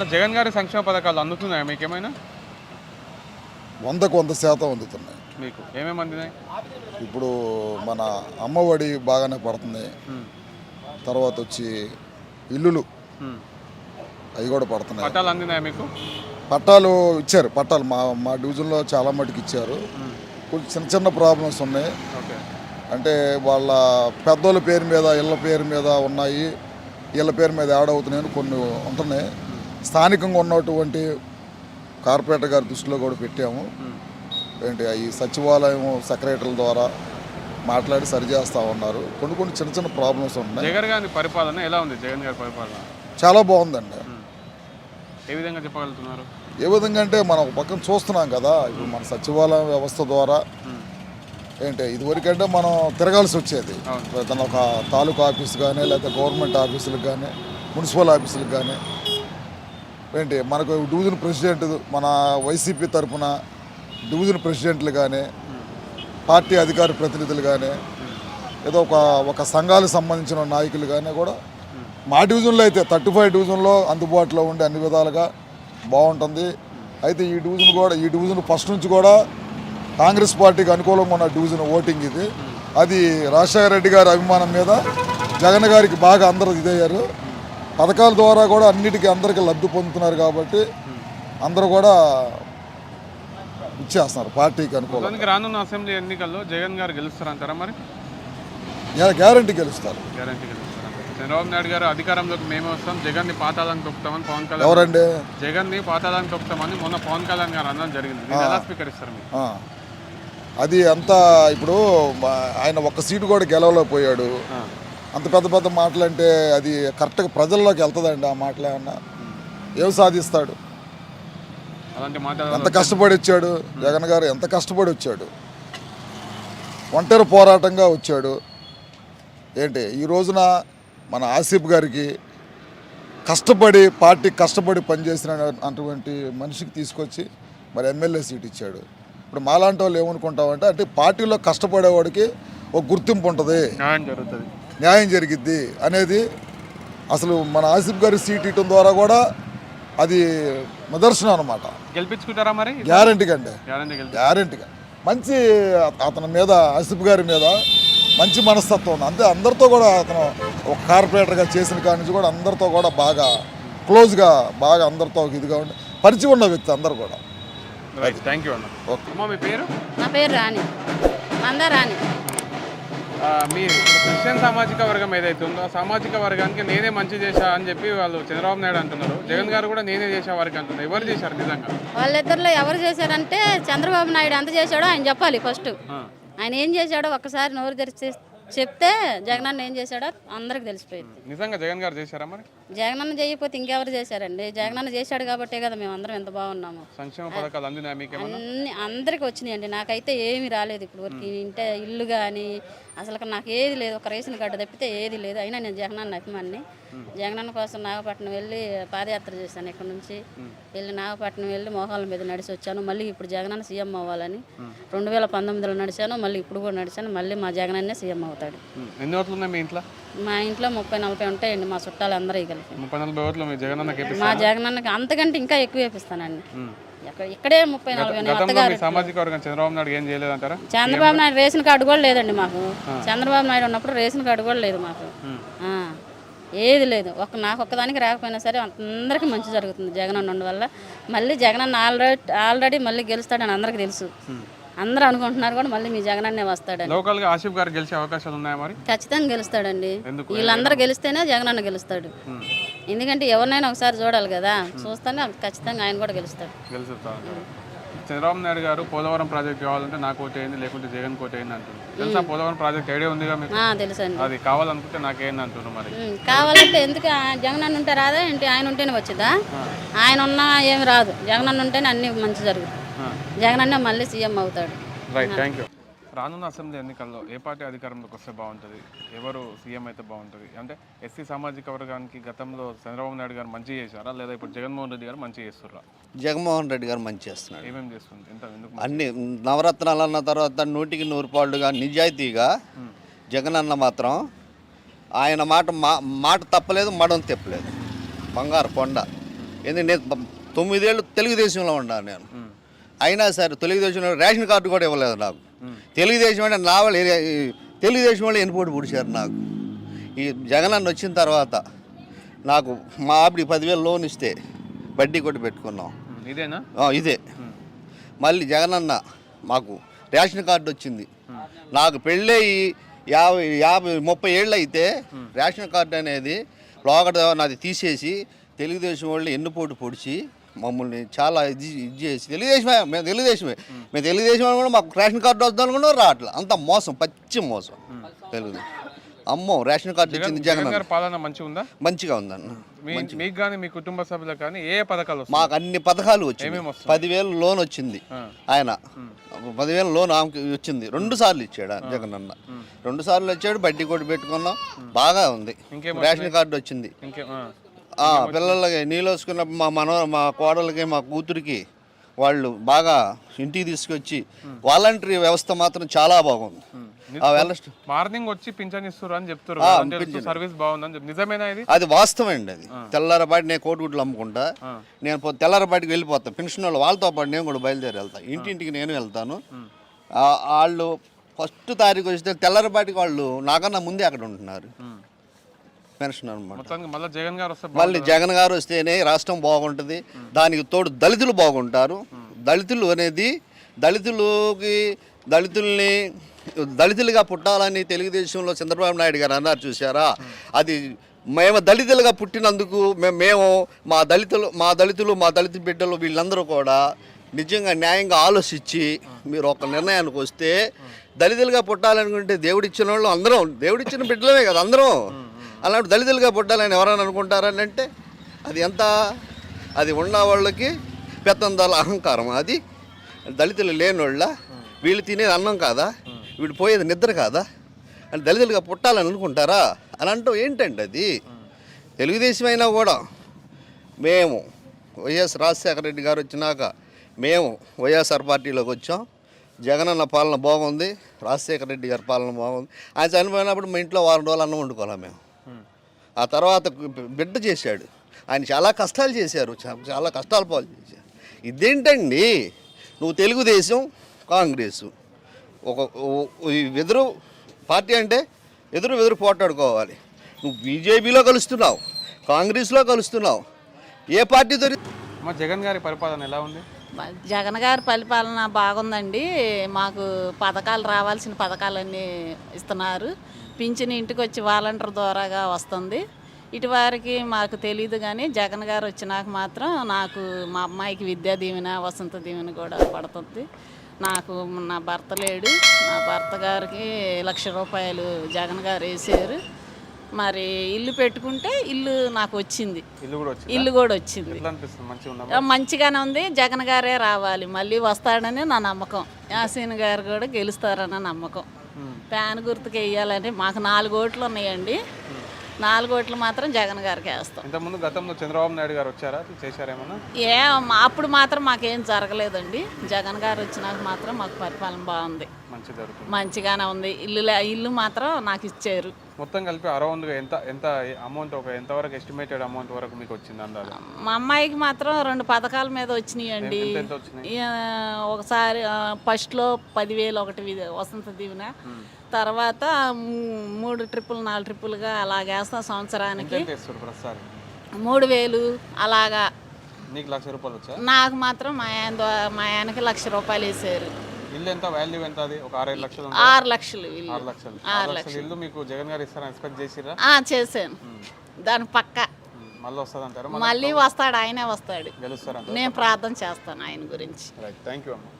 అలా జగన్ గారి సంక్షేమ పథకాలు అందుతున్నాయా? మీకు ఏమైనా వందకు వంద శాతం అందుతున్నాయి. మీకు ఏమేమి అందినాయి? ఇప్పుడు మన అమ్మఒడి బాగానే పడుతుంది. తర్వాత వచ్చి ఇల్లులు. అవి కూడా పడుతున్నాయి. పట్టాలు అందినాయా మీకు? పట్టాలు ఇచ్చారు. పట్టాలు మా మా డివిజన్లో చాలా మటుకు ఇచ్చారు. కొంచెం చిన్న చిన్న ప్రాబ్లమ్స్ ఉన్నాయి. అంటే వాళ్ళ పెద్దోళ్ళ పేరు మీద ఇళ్ళ పేరు మీద ఉన్నాయి. ఇళ్ళ పేరు మీద యాడ్ అవుతున్నాయని కొన్ని ఉంటున్నాయి. స్థానికంగా ఉన్నటువంటి కార్పొరేటర్ గారి దృష్టిలో కూడా పెట్టాము. ఏంటి ఈ సచివాలయం సెక్రటరీల ద్వారా మాట్లాడి సరిచేస్తూ ఉన్నారు. కొన్ని కొన్ని చిన్న చిన్న ప్రాబ్లమ్స్ ఉన్నాయి. జగన్ గారి పరిపాలన ఎలా ఉంది? జగన్ గారి పరిపాలన? చాలా బాగుందండి. ఏ విధంగా చెప్పగలుగుతున్నారు? ఏ విధంగా అంటే మనం ఒక పక్కన చూస్తున్నాం కదా ఇప్పుడు మన సచివాలయం వ్యవస్థ ద్వారా. ఏంటి ఇదివరకంటే మనం తిరగాల్సి వచ్చేది. ఏదైనా ఒక తాలూకా ఆఫీస్ కానీ లేకపోతే గవర్నమెంట్ ఆఫీసులకు కానీ మున్సిపల్ ఆఫీసులకు కానీ ఏంటి మనకు డివిజన్ ప్రెసిడెంట్ మన వైసీపీ తరఫున డివిజన్ ప్రెసిడెంట్లు కానీ పార్టీ అధికార ప్రతినిధులు కానీ ఏదో ఒక ఒక సంఘాలకు సంబంధించిన నాయకులు కానీ కూడా మా డివిజన్లో అయితే థర్టీ ఫైవ్ డివిజన్లో అందుబాటులో ఉండే అన్ని విధాలుగా బాగుంటుంది. అయితే ఈ డివిజన్ కూడా ఈ డివిజన్ ఫస్ట్ నుంచి కూడా కాంగ్రెస్ పార్టీకి అనుకూలంగా ఉన్న డివిజన్ ఓటింగ్ ఇది. అది రాజశేఖర రెడ్డి గారి అభిమానం మీద జగన్ గారికి బాగా అందరూ ఇదయ్యారు. పథకాల ద్వారా కూడా అన్నిటికీ అందరికీ లబ్ధి పొందుతున్నారు కాబట్టి అందరూ కూడా ఇచ్చేస్తున్నారు పార్టీకి మొత్తానికి రానున్న అసెంబ్లీ ఎన్నికల్లో జగన్ గారు గెలుస్తారంటారా మరి? గ్యారంటీ గెలుస్తారు. గ్యారంటీ గెలుస్తారంటారు చంద్రబాబు నాయుడు గారు అధికారంలోకి మేము వస్తాం జగన్ని పాతాళానికి తొక్కుతామని పవన్ కళ్యాణ్ ఎవరండి? జగన్ని పాతాళానికి తొక్కుతామని మొన్న పవన్ కళ్యాణ్ గారు అనడం జరిగింది. ఎలా స్వీకరిస్తారు మీరు. అది అంతా ఇప్పుడు ఆయన ఒక్క సీటు కూడా గెలవలేకపోయాడు. అంత పెద్ద పెద్ద మాటలు అంటే అది కరెక్ట్గా ప్రజల్లోకి వెళ్తుందండి ఆ మాటలు ఏమన్నా. ఏం సాధిస్తాడు? ఎంత కష్టపడి వచ్చాడు జగన్ గారు ఎంత కష్టపడి వచ్చాడు ఒంటరి పోరాటంగా వచ్చాడు. ఏంటి? ఈ రోజున మన ఆసిఫ్ గారికి కష్టపడి పార్టీ కష్టపడి పనిచేసిన అటువంటి మనిషికి తీసుకొచ్చి మరి ఎమ్మెల్యే సీట్ ఇచ్చాడు. ఇప్పుడు మాలాంటి వాళ్ళు ఏమనుకుంటామంటే అంటే పార్టీలో కష్టపడేవాడికి ఒక గుర్తింపు ఉంటుంది. న్యాయం జరిగిద్ది అనేది అసలు మన ఆసిఫ్ గారి సీట్ ఇవ్వడం ద్వారా కూడా అది నిదర్శనం అనమాట గెలిపించుకుంటారా మరి? గ్యారంటీగా అండి. గ్యారంటీగా. మంచి అతని మీద ఆసిఫ్ గారి మీద మంచి మనస్తత్వం ఉంది. అంతే అందరితో కూడా అతను ఒక కార్పొరేటర్గా చేసిన కాడి నుంచి కూడా అందరితో కూడా బాగా క్లోజ్గా బాగా అందరితో ఒక ఇదిగా ఉండి పరిచయం ఉన్న వ్యక్తి అందరు కూడా. రైట్ థ్యాంక్ యూ అన్న. ఓకే మీ పేరు? నా పేరు రాణి. మంద రాణి. మీ క్రిస్టియన్ సామాజిక వర్గం ఏదైతే ఉందో ఆ సామాజిక వర్గానికి నేనే మంచి చేశా అని చెప్పి వాళ్ళు చంద్రబాబు నాయుడు అంటున్నారు. జగన్ గారు కూడా నేనే చేసా వారికి అంటున్నారు. ఎవరు చేశారు నిజంగా? వాళ్ళిద్దరిలో ఎవరు చేశారంటే చంద్రబాబు నాయుడు ఎంత చేశాడో ఆయన చెప్పాలి ఫస్ట్. ఆయన ఏం చేశాడో ఒక్కసారి నోరు తెరిచి చెప్తే జగనన్న ఏం చేశాడో అందరికి తెలిసిపోయింది. నిజంగా జగన్ గారు చేశారా మరి? జగనన్న చేయకపోతే ఇంకెవరు చేశారండి? జగనన్న చేశాడు కాబట్టే కదా మేము అందరం ఎంత బాగున్నాము. సంక్షేమ పథకాలు అన్ని అందరికి వచ్చినాయండి. నాకైతే ఏమీ రాలేదు ఇప్పుడు వరకు ఇంటే ఇల్లు కానీ అసలు నాకు ఏది లేదు. ఒక రేషన్ కార్డు తప్పితే ఏది లేదు. అయినా నేను జగనన్న అభిమాన్ని. జగనన్న కోసం నాగపట్నం వెళ్ళి పాదయాత్ర చేశాను ఇక్కడ నుంచి. వెళ్ళి నాగపట్నం వెళ్ళి మోహాల మీద నడిచి వచ్చాను. మళ్ళీ ఇప్పుడు జగనన్న సీఎం అవ్వాలని రెండు వేల పంతొమ్మిదిలో నడిచాను. మళ్ళీ ఇప్పుడు కూడా నడిచాను. మళ్ళీ మా జగనన్నే సీఎం అవుతాడు. ఎన్ని ఓట్లు ఉన్నాయి మీ ఇంట్లో? మా ఇంట్లో ముప్పై నలభై ఉంటాయండి. మా చుట్టాలు అందరూ కలిపి. ముప్పై నలభై ఓట్లు మీ జగనన్నకి అంతకంటే ఇంకా ఎక్కువ వేపిస్తానండి. ఇక్కడే ముప్పై నలభై సామాజిక వర్గం చంద్రబాబు నాయుడు ఏం చేయలేదంటారా? చంద్రబాబు నాయుడు రేషన్ కార్డు కూడా లేదండి మాకు. చంద్రబాబు నాయుడు ఉన్నప్పుడు రేషన్ కార్డు కూడా లేదు మాకు. ఏది లేదు. ఒక నాకు ఒక్కదానికి రాకపోయినా సరే అందరికీ మంచి జరుగుతుంది. జగన్ అన్న వల్ల. మళ్ళీ జగన్ అన్న ఆల్రెడీ ఆల్రెడీ మళ్ళీ గెలుస్తాడని అందరికీ తెలుసు. అందరూ అనుకుంటున్నారు కూడా మళ్ళీ మీ జగన్ అన్నే వస్తాడని. లోకల్గా ఆసిఫ్ గారు గెలిచే అవకాశాలు ఉన్నాయా మరి? ఖచ్చితంగా గెలుస్తాడండి? వీళ్ళందరూ గెలిస్తేనే జగన్ అన్న గెలుస్తాడు. ఎందుకంటే ఎవరినైనా ఒకసారి చూడాలి కదా. చూస్తేనే ఖచ్చితంగా ఆయన కూడా గెలుస్తాడు. చంద్రబాబు నాయుడు గారు పోలవరం ప్రాజెక్ట్ కావాలంటే నాకు ఓటేయండి లేకుంటే జగన్ కోటేయండి తెలుసా? పోలవరం ప్రాజెక్ట్ ఐడియా ఉందిగా మీకు? ఆ, తెలుసండి. అది కావాలనుకుంటే నాకేంది అంటున్నారు మరి. కావాలంటే ఎందుకు? జగన్ అన్న ఉంటే రాదా ఏంటి? ఆయన ఉంటేనే వచ్చిందా? ఆయన ఉన్నా ఏమి రాదు. జగన్ అన్న ఉంటేనే అన్ని మంచి జరుగుతుంది జగన్ అన్న మళ్ళీ సీఎం అవుతాడు. రైట్ థ్యాంక్ యూ రానున్న అసెంబ్లీ ఎన్నికల్లో ఏ పార్టీ అధికారంలోకి వస్తే బాగుంటుంది? ఎవరు సీఎం అయితే బాగుంటుంది? అంటే ఎస్సీ సామాజిక వర్గానికి గతంలో చంద్రబాబు నాయుడు గారు మంచి చేశారా? లేదా ఇప్పుడు జగన్మోహన్ రెడ్డి గారు మంచి చేస్తుర్రా జగన్మోహన్ రెడ్డి గారు మంచి చేస్తున్నాడు. ఏమేమి చేస్తుంది? ఎంత ఎందుకు అన్ని నవరత్నాలు అన్న తర్వాత నూటికి నూరు పాళ్ళుగా నిజాయితీగా జగన్ అన్న మాత్రం ఆయన మాట మా మాట తప్పలేదు మడం తెప్పలేదు. బంగారు కొండ. ఎందుకంటే నేను తొమ్మిదేళ్ళు తెలుగుదేశంలో ఉన్నాను నేను. అయినా సరే తెలుగుదేశంలో రేషన్ కార్డు కూడా ఇవ్వలేదు నాకు. తెలుగుదేశం అంటే నా వాళ్ళు తెలుగుదేశం వాళ్ళు ఎన్నిపోటు పుడిచారు నాకు. ఈ జగనన్న వచ్చిన తర్వాత నాకు మా ఆవిడ పదివేలు లోన్ ఇస్తే వడ్డీ కొట్టి పెట్టుకున్నాం. ఇదేనా? ఇదే. మళ్ళీ జగనన్న మాకు రేషన్ కార్డు వచ్చింది. నాకు పెళ్ళయి యాభై యాభై ముప్పై ఏళ్ళు అయితే రేషన్ కార్డు అనేది లోగడ నాది తీసేసి తెలుగుదేశం వాళ్ళు ఎన్నుపోటు పొడిచి మమ్మల్ని చాలా ఇది ఇది చేసి తెలుగుదేశమే మేము తెలుగుదేశమే. మేము తెలుగుదేశం వాళ్ళు కూడా మాకు రేషన్ కార్డు వద్దాం అనుకున్నా రావట్లే. అంత మోసం పచ్చి మోసం. తెలుగుదేశం అమ్మో రేషన్ కార్డు ఇచ్చింది జగన్ జగన్ గారి పాలన మంచిగా ఉందా? మంచిగా ఉందన్న. మీ మీకు కానీ మీ కుటుంబ సభ్యులకు కానీ ఏ ఏ పథకాలు వస్తాయి మాకు అన్ని పథకాలు వచ్చింది. ఏమేమి వస్తాయి? పదివేలు లోన్ వచ్చింది ఆ. ఆయన. పదివేలు లోన్ ఆమెకి వచ్చింది. రెండు సార్లు ఇచ్చాడు జగన్ అన్న రెండు సార్లు వచ్చాడు బడ్డీ కూడా పెట్టుకున్నాం. బాగా ఉంది. ఇంకేం రేషన్ కార్డు వచ్చింది. ఇంకే ఆ. ఆ, పిల్లలకి నీళ్ళు వేసుకున్న మా మనో మా కోడలకి మా కూతురికి వాళ్ళు బాగా ఇంటికి తీసుకొచ్చి వాలంటరీ వ్యవస్థ మాత్రం చాలా బాగుంది. మార్నింగ్ వచ్చి పింఛన్ ఇస్తారు అని చెప్తారు. సర్వీస్ బాగుందని చెప్పి నిజమేనా ఇది? అది వాస్తవం అండి అది తెల్లారపాటి నేను కోటిగుడ్లు అమ్ముకుంటా. నేను తెల్లారపాటికి వెళ్ళిపోతా. పెన్షన్ వాళ్ళు వాళ్ళతో పాటు నేను కూడా బయలుదేరి వెళ్తాను ఇంటింటికి నేను వెళ్తాను. వాళ్ళు ఫస్ట్ తారీఖు వస్తే తెల్లారపాటికి వాళ్ళు నాకన్నా ముందే అక్కడ ఉంటున్నారు. పెన్షన్ అనమాట మళ్ళీ జగన్ గారు వస్తే మళ్ళీ జగన్ గారు వస్తేనే రాష్ట్రం బాగుంటుంది. దానికి తోడు దళితులు బాగుంటారు. దళితులు అనేది దళితులకి దళితుల్ని దళితులుగా పుట్టాలని తెలుగుదేశంలో చంద్రబాబు నాయుడు గారు అన్నారు చూసారా అది మేము దళితులుగా పుట్టినందుకు మేము మేము మా దళితులు మా దళితులు మా దళిత బిడ్డలు వీళ్ళందరూ కూడా నిజంగా న్యాయంగా ఆలోచించి మీరు ఒక నిర్ణయానికి వస్తే దళితులుగా పుట్టాలనుకుంటే దేవుడిచ్చిన వాళ్ళు అందరం. దేవుడిచ్చిన బిడ్డలమే కదా అందరం. అలాంటి దళితులుగా పుట్టాలని ఎవరైనా అనుకుంటారని అంటే అది ఎంత? అది ఉన్న వాళ్ళకి పెత్తందాల అహంకారం. అది దళితులు లేనోళ్ళ వీళ్ళు తినేది అన్నం కాదా? వీడు పోయేది నిద్ర కాదా? అని దళితులుగా పుట్టాలని అనుకుంటారా? అని అంటాం. ఏంటండి అది? తెలుగుదేశం అయినా కూడా మేము వైఎస్ రాజశేఖర రెడ్డి గారు వచ్చినాక మేము వైఎస్ఆర్ పార్టీలోకి వచ్చాం. జగనన్న పాలన బాగుంది. రాజశేఖర రెడ్డి గారి పాలన బాగుంది. ఆయన చనిపోయినప్పుడు మా ఇంట్లో వారం రోజులు అన్నం వండుకోవాలి మేము. ఆ తర్వాత బిడ్డ చేశాడు. ఆయన చాలా కష్టాలు చేశారు చాలా కష్టాలు పాలు చేశారు. ఇదేంటండి? నువ్వు తెలుగుదేశం కాంగ్రెస్. ఒక ఎదురు పార్టీ అంటే ఎదురు ఎదురు పోటాడుకోవాలి నువ్వు బీజేపీలో కలుస్తున్నావు కాంగ్రెస్లో కలుస్తున్నావు. ఏ పార్టీతో మా జగన్ గారి పరిపాలన ఎలా ఉంది? జగన్ గారి పరిపాలన బాగుందండి. మాకు పథకాలు రావాల్సిన పథకాలన్నీ ఇస్తున్నారు. పింఛన్ ఇంటికి వచ్చి వాలంటీర్ ద్వారాగా వస్తుంది. ఇటువారికి మాకు తెలియదు కానీ జగన్ గారు వచ్చినాక మాత్రం నాకు మా అమ్మాయికి విద్యా దీవెన వసంత దీవెన కూడా పడుతుంది. నాకు నా భర్త లేడు. నా భర్త గారికి లక్ష రూపాయలు జగన్ గారు వేసారు మరి ఇల్లు పెట్టుకుంటే ఇల్లు నాకు వచ్చింది. ఇల్లు కూడా వచ్చింది? మంచిగానే ఉంది. జగన్ గారే రావాలి. మళ్ళీ వస్తాడని నా నమ్మకం. యాసీన్ గారు కూడా గెలుస్తారన్న నమ్మకం. ఫ్యాన్ గుర్తుకు వేయాలని మాకు నాలుగు ఓట్లు ఉన్నాయండి. నాలుగు ఓట్లు మాత్రం జగన్ గారికి వేస్తాం. ఇంతకుముందు గతంలో చంద్రబాబు నాయుడు గారు వచ్చారా? చేశారేమన్నా ఏ అప్పుడు మాత్రం మాకేం జరగలేదండి. జగన్ గారు వచ్చినాక మాత్రం మాకు పరిపాలన బాగుంది. మంచి జరుగుతుంది. మంచిగానే ఉంది. ఇల్లు ఇల్లు మాత్రం నాకు ఇచ్చారు. మొత్తం కలిపి అరౌండ్గా ఎంత ఎంత అమౌంట్ ఒక ఎంతవరకు ఎస్టిమేటెడ్ అమౌంట్ వరకు మీకు వచ్చింది అందాలి? మా అమ్మాయికి మాత్రం రెండు పథకాల మీద వచ్చినాయండి. ఎంత ఎంత ఒకసారి ఫస్ట్లో పదివేలు ఒకటి వసంత దీవెన. తర్వాత మూడు ట్రిప్పులు నాలుగు ట్రిప్పులుగా అలాగేస్తాం సంవత్సరానికి. ఎంత మూడు వేలు అలాగా. నీకు లక్ష రూపాయలు వచ్చా? నాకు మాత్రం మా ఆయన మా ఆయనకి లక్ష రూపాయలు వేసారు. ఇల్లు ఎంత? వాల్యూ ఎంత అది? ఒక ఆరు లక్షలు? ఆరు లక్షలు ఇల్లు. ఆరు లక్షలు. ఆరు లక్షలు ఇల్లు మీకు జగన్ గారు ఇస్తారని ఎక్స్పెక్ట్ చేసిరా ఆ, చేశాను. దాని పక్క. మళ్ళీ వస్తుంది అంటారా మళ్ళీ వస్తాడు ఆయనే వస్తాడు. నేను ప్రార్థన చేస్తాను ఆయన గురించి. రైట్ థ్యాంక్ యూ అమ్మ.